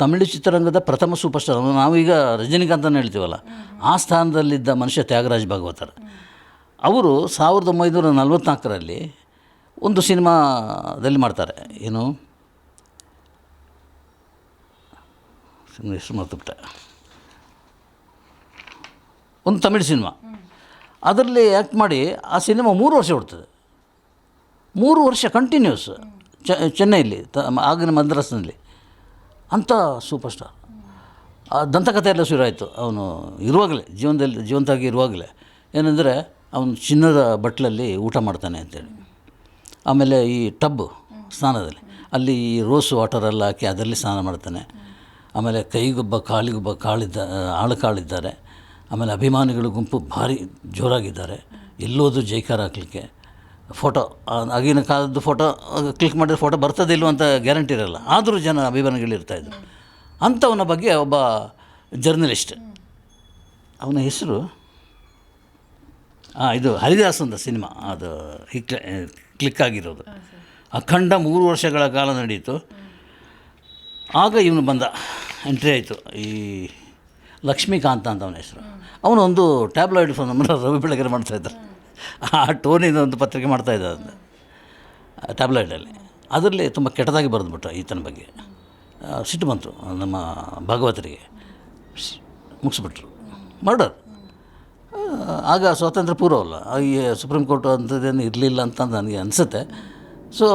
ತಮಿಳು ಚಿತ್ರರಂಗದ ಪ್ರಥಮ super star ನಾವೀಗ ರಜನಿಕಾಂತ್ ಅಂತ ಹೇಳ್ತೀವಲ್ಲ. ಆ ಸ್ಥಾನದಲ್ಲಿದ್ದ ಮನುಷ್ಯ ತ್ಯಾಗರಾಜ್ ಭಾಗವತರ್. ಅವರು ಸಾವಿರದ ಒಂಬೈನೂರ ನಲ್ವತ್ನಾಲ್ಕರಲ್ಲಿ ಒಂದು ಸಿನಿಮಾದಲ್ಲಿ ಮಾಡ್ತಾರೆ. ಏನು? ಹೆಸರು ಮರ್ತುಬಿಟ್ಟೆ. ಒಂದು ತಮಿಳು ಸಿನಿಮಾ. ಅದರಲ್ಲಿ ಆ್ಯಕ್ಟ್ ಮಾಡಿ ಆ ಸಿನಿಮಾ ಮೂರು ವರ್ಷ ಓಡ್ತದೆ. ಮೂರು ವರ್ಷ ಕಂಟಿನ್ಯೂಸ್. ಚೆನ್ನೈಯಲ್ಲಿ, ತ ಆಗಿನ ಮದ್ರಾಸ್ನಲ್ಲಿ. ಅಂಥ ಸೂಪರ್ ಸ್ಟಾರ್ ಆ ದಂತಕಥೆ ಎಲ್ಲ ಶುರು ಅವನು ಇರುವಾಗಲೇ, ಜೀವನದಲ್ಲಿ ಜೀವಂತಾಗಿ ಇರುವಾಗಲೇ. ಏನಂದರೆ, ಅವನು ಚಿನ್ನದ ಬಟ್ಲಲ್ಲಿ ಊಟ ಮಾಡ್ತಾನೆ ಅಂತೇಳಿ. ಆಮೇಲೆ ಈ ಟಬ್ ಸ್ನಾನದಲ್ಲಿ, ಅಲ್ಲಿ ಈ ರೋಸ್ ವಾಟರೆಲ್ಲ ಹಾಕಿ ಅದರಲ್ಲಿ ಸ್ನಾನ ಮಾಡ್ತಾನೆ. ಆಮೇಲೆ ಕೈಗೊಬ್ಬ, ಕಾಲಿಗೊಬ್ಬ ಕಾಳಿದ್ದ ಆಳು ಕಾಳಿದ್ದಾರೆ ಆಮೇಲೆ ಅಭಿಮಾನಿಗಳ ಗುಂಪು ಭಾರಿ ಜೋರಾಗಿದ್ದಾರೆ. ಎಲ್ಲೋದು ಜೈಕಾರ ಹಾಕ್ಲಿಕ್ಕೆ. ಫೋಟೋ ಆಗಿನ ಕಾಲದ್ದು ಫೋಟೋ ಕ್ಲಿಕ್ ಮಾಡಿದ್ರೆ ಫೋಟೋ ಬರ್ತದೆ ಇಲ್ಲವೋ ಅಂತ ಗ್ಯಾರಂಟಿ ಇರಲ್ಲ. ಆದರೂ ಜನ ಅಭಿಮಾನಿಗಳಿರ್ತಾಯಿದ್ರು ಅಂಥವನ ಬಗ್ಗೆ ಒಬ್ಬ ಜರ್ನಲಿಸ್ಟ್ ಅವನ ಹೆಸರು? ಹಾಂ ಇದು ಹರಿದಾಸ್ ಅಂತ ಸಿನಿಮಾ. ಅದು ಕ್ಲಿಕ್ ಆಗಿರೋದು. ಅಖಂಡ ಮೂರು ವರ್ಷಗಳ ಕಾಲ ನಡೀತು. ಆಗ ಇವನು ಬಂದ. ಎಂಟ್ರಿ ಆಯಿತು. ಈ ಲಕ್ಷ್ಮೀಕಾಂತ ಅಂತ ಅವನ ಹೆಸರು. ಅವನು ಒಂದು ಟ್ಯಾಬ್ಲಾಯ್ಡ್ ಫೋನ್ ನಮ್ಮ ರವಿ ಬೆಳಗೆರೆ ಮಾಡ್ತಾಯಿದ್ದ ಆ ಟೋನಿಂದ ಒಂದು ಪತ್ರಿಕೆ ಮಾಡ್ತಾಯಿದ್ದ ಅದನ್ನು ಟ್ಯಾಬ್ಲೆಟಲ್ಲಿ ಅದರಲ್ಲಿ ತುಂಬ ಕೆಟ್ಟದಾಗಿ ಬರೆದ್ಬಿಟ್ಟ ಈತನ ಬಗ್ಗೆ. ಸಿಟ್ಟು ಬಂತು ನಮ್ಮ ಭಾಗವತರಿಗೆ. ಮುಗಿಸ್ಬಿಟ್ರು. ಮರ್ಡರ್. ಆಗ ಸ್ವಾತಂತ್ರ್ಯ ಪೂರ್ವವಲ್ಲ ಈ ಸುಪ್ರೀಂ ಕೋರ್ಟ್ ಅಂಥದ್ದೇನು ಇರಲಿಲ್ಲ ಅಂತ ನನಗೆ ಅನಿಸುತ್ತೆ. ಸೊ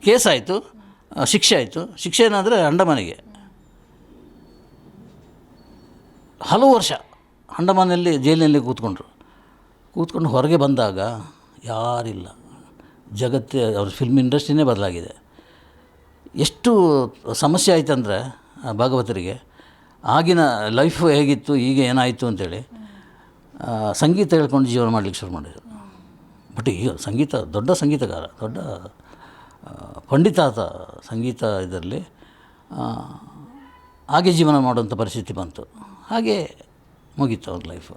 ಕೇಸ್ ಆಯಿತು ಶಿಕ್ಷೆ ಆಯಿತು. ಶಿಕ್ಷೆ ಏನಂದರೆ ಅಂಡಮಾನಿಗೆ. ಹಲವು ವರ್ಷ ಅಂಡಮಾನಲ್ಲಿ ಜೈಲಿನಲ್ಲಿ ಕೂತ್ಕೊಂಡ್ರು. ಕೂತ್ಕೊಂಡು ಹೊರಗೆ ಬಂದಾಗ ಯಾರಿಲ್ಲ. ಜಗತ್ತೇ, ಅವ್ರ ಫಿಲ್ಮ್ ಇಂಡಸ್ಟ್ರಿನೇ ಬದಲಾಗಿದೆ. ಎಷ್ಟು ಸಮಸ್ಯೆ ಆಯ್ತಂದರೆ ಭಾಗವತರಿಗೆ, ಆಗಿನ ಲೈಫ್ ಹೇಗಿತ್ತು, ಈಗ ಏನಾಯಿತು ಅಂತೇಳಿ ಸಂಗೀತ ಹೇಳ್ಕೊಂಡು ಜೀವನ ಮಾಡಲಿಕ್ಕೆ ಶುರು ಮಾಡಿದರು. ಬಟ್ ಈಗ ಸಂಗೀತ, ದೊಡ್ಡ ಸಂಗೀತಗಾರ, ದೊಡ್ಡ ಪಂಡಿತ ಆತ ಸಂಗೀತ ಇದರಲ್ಲಿ ಹಾಗೆ ಜೀವನ ಮಾಡುವಂಥ ಪರಿಸ್ಥಿತಿ ಬಂತು. ಹಾಗೆ ಮುಗೀತು ಅವ್ರ ಲೈಫು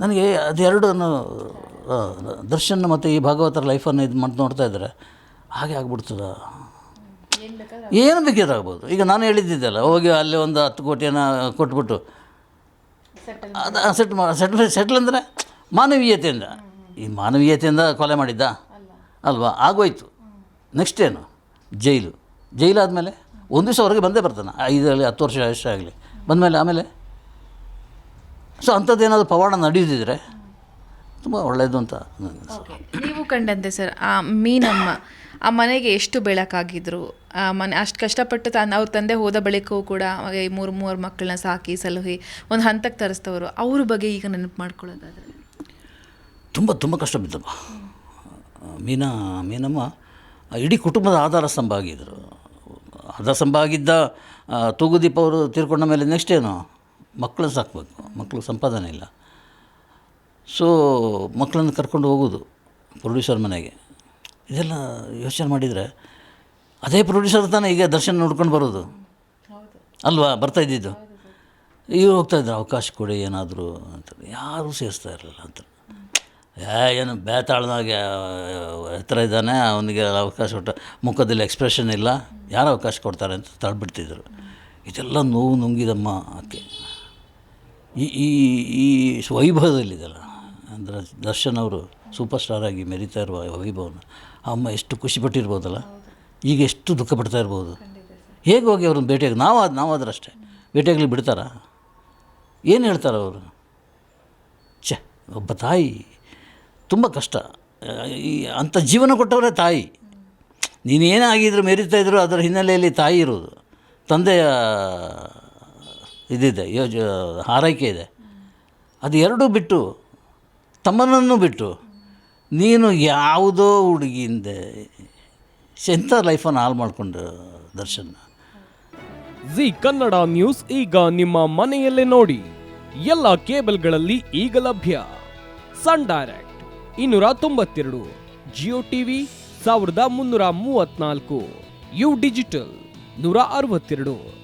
ನನಗೆ ಅದೆರಡನ್ನು ದರ್ಶನ ಮತ್ತು ಈ ಭಾಗವತರ ಲೈಫನ್ನು ಇದು ಮಾಡಿ ನೋಡ್ತಾ ಇದ್ದಾರೆ ಹಾಗೆ ಆಗ್ಬಿಡ್ತದ? ಏನು ಬೇಕಾಗ್ಬೋದು ಈಗ ನಾನು ಹೇಳಿದ್ದಿದ್ದಲ್ಲ ಹೋಗಿ ಅಲ್ಲಿ ಒಂದು ಹತ್ತು ಕೋಟಿಯನ್ನು ಕೊಟ್ಬಿಟ್ಟು. ಅದು ಸೆಟ್ ಮಾ ಸೆಟ್ಲ್ ಸೆಟ್ಲ್ ಅಂದರೆ ಮಾನವೀಯತೆಯಿಂದ. ಈ ಮಾನವೀಯತೆಯಿಂದ ಕೊಲೆ ಮಾಡಿದ್ದ? ಅಲ್ವಾ? ಆಗೋಯ್ತು. ನೆಕ್ಸ್ಟ್ ಏನು? ಜೈಲು. ಜೈಲಾದಮೇಲೆ ಒಂದು ದಿವಸ ಹೊರಗೆ ಬಂದೇ ಬರ್ತಾನೆ. ಐದರಲ್ಲಿ ಹತ್ತು ವರ್ಷ ಆಗಲಿ. ಬಂದಮೇಲೆ ಆಮೇಲೆ? ಸೊ ಅಂಥದ್ದೇನಾದರೂ ಪವಾಡ ನಡೆಯುತ್ತಿದ್ರೆ ತುಂಬ ಒಳ್ಳೆಯದು ಅಂತ ನೀವು ಕಂಡಂತೆ ಸರ್ ಆ ಮೀನಮ್ಮ ಆ ಮನೆಗೆ ಎಷ್ಟು ಬೆಳಕಾಗಿದ್ರು? ಆ ಮನೆ ಅಷ್ಟು ಕಷ್ಟಪಟ್ಟು ತಾನು ಅವ್ರ ತಂದೆ ಹೋದ ಬಳಿಕವೂ ಕೂಡ ಈ ಮೂರು ಮೂರು ಮಕ್ಕಳನ್ನ ಸಾಕಿ ಸಲಹಿ ಒಂದು ಹಂತಕ್ಕೆ ತರಿಸ್ತವರು. ಅವ್ರ ಬಗ್ಗೆ ಈಗ ನೆನಪು ಮಾಡ್ಕೊಳ್ಳೋದಾದ್ರೆ? ತುಂಬ ತುಂಬ ಕಷ್ಟ ಬಿದ್ದಪ್ಪ ಮೀನಾ ಮೀನಮ್ಮ ಇಡೀ ಕುಟುಂಬದ ಆಧಾರ ಸ್ತಂಭ ಆಗಿದ್ದರು ಆಧಾರ ಸ್ತಂಭ ಆಗಿದ್ದ ತೂಗುದೀಪ ಅವರು ತೀರ್ಕೊಂಡ ಮೇಲೆ ನೆಕ್ಸ್ಟ್ ಏನು? ಮಕ್ಕಳನ್ನ ಸಾಕಬೇಕು, ಮಕ್ಕಳು ಸಂಪಾದನೆ ಇಲ್ಲ. ಸೊ ಮಕ್ಕಳನ್ನು ಕರ್ಕೊಂಡು ಹೋಗೋದು ಪ್ರೊಡ್ಯೂಸರ್ ಮನೆಗೆ. ಇದೆಲ್ಲ ಯೋಚನೆ ಮಾಡಿದರೆ ಅದೇ ಪ್ರೊಡ್ಯೂಸರ್ ತಾನೇ ಈಗ ದರ್ಶನ ನೋಡ್ಕೊಂಡು ಬರೋದು. ಅಲ್ವಾ? ಬರ್ತಾ ಇದ್ದಿದ್ದು. ಇವ್ರು ಹೋಗ್ತಾ ಇದ್ದರು ಅವಕಾಶ ಕೊಡಿ, ಏನಾದರೂ ಅಂತ ಯಾರೂ ಸೇರಿಸ್ತಾ ಇರಲಿಲ್ಲ ಅಂತ ಏನು ಬೇತಾಳ್ದಾಗೆ ಎತ್ತರ ಇದ್ದಾನೆ, ಅವನಿಗೆ ಅವಕಾಶ ಕೊಟ್ಟ, ಮುಖದಲ್ಲಿ ಎಕ್ಸ್ಪ್ರೆಷನ್ ಇಲ್ಲ. ಯಾರು ಅವಕಾಶ ಕೊಡ್ತಾರೆ ಅಂತ ತಳ್ಬಿಡ್ತಿದ್ರು. ಇದೆಲ್ಲ ನೋವು ನುಂಗಿದಮ್ಮ ಆಕೆ. ಈ ಈ ಈ ವೈಭವದಲ್ಲಿದ್ದಲ್ಲ. ಅಂದರೆ ದರ್ಶನ್ ಅವರು ಸೂಪರ್ ಸ್ಟಾರ್ ಆಗಿ ಮೆರಿತಾ ಇರುವ ವೈಭವನ. ಅಮ್ಮ ಎಷ್ಟು ಖುಷಿಪಟ್ಟಿರ್ಬೋದಲ್ಲ ಈಗ ಎಷ್ಟು ದುಃಖ ಪಡ್ತಾ ಇರ್ಬೋದು. ಹೇಗೆ ಹೋಗಿ ಅವ್ರನ್ನ ಭೇಟಿಯಾಗಿ, ನಾವು ಅದು ನಾವಾದ್ರೆ ಅಷ್ಟೇ. ಭೇಟಿಯಾಗಲಿ ಬಿಡ್ತಾರಾ? ಏನು ಹೇಳ್ತಾರೆ ಅವರು? ಛೆ, ಒಬ್ಬ ತಾಯಿ. ತುಂಬ ಕಷ್ಟ. ಈ ಅಂಥ ಜೀವನ ಕೊಟ್ಟವರೇ ತಾಯಿ. ನೀನೇನೇ ಆಗಿದ್ರು ಮೆರಿತಾ ಇದ್ರು, ಅದರ ಹಿನ್ನೆಲೆಯಲ್ಲಿ ತಾಯಿ ಇರೋದು. ತಂದೆಯ ಇದಿದೆ, ಯೋಜ, ಹಾರೈಕೆ ಇದೆ. ಅದು ಎರಡೂ ಬಿಟ್ಟು, ತಮ್ಮನನ್ನು ಬಿಟ್ಟು, ನೀನು ಯಾವುದೋ ಹುಡುಗಿಯಿಂದ ಎಂಥ ಲೈಫನ್ನು ಹಾಳು ಮಾಡಿಕೊಂಡು, ದರ್ಶನ್? ಜಿ ಕನ್ನಡ ನ್ಯೂಸ್ ಈಗ ನಿಮ್ಮ ಮನೆಯಲ್ಲೇ ನೋಡಿ. ಎಲ್ಲ ಕೇಬಲ್ಗಳಲ್ಲಿ ಈಗ ಲಭ್ಯ. ಸನ್ ಡೈರೆಕ್ಟ್ ಇನ್ನೂರ ತೊಂಬತ್ತೆರಡು, ಜಿಯೋ ಟಿವಿ ಸಾವಿರದ ಮುನ್ನೂರ ಮೂವತ್ನಾಲ್ಕು ಯು ಡಿಜಿಟಲ್ ನೂರ ಅರವತ್ತೆರಡು.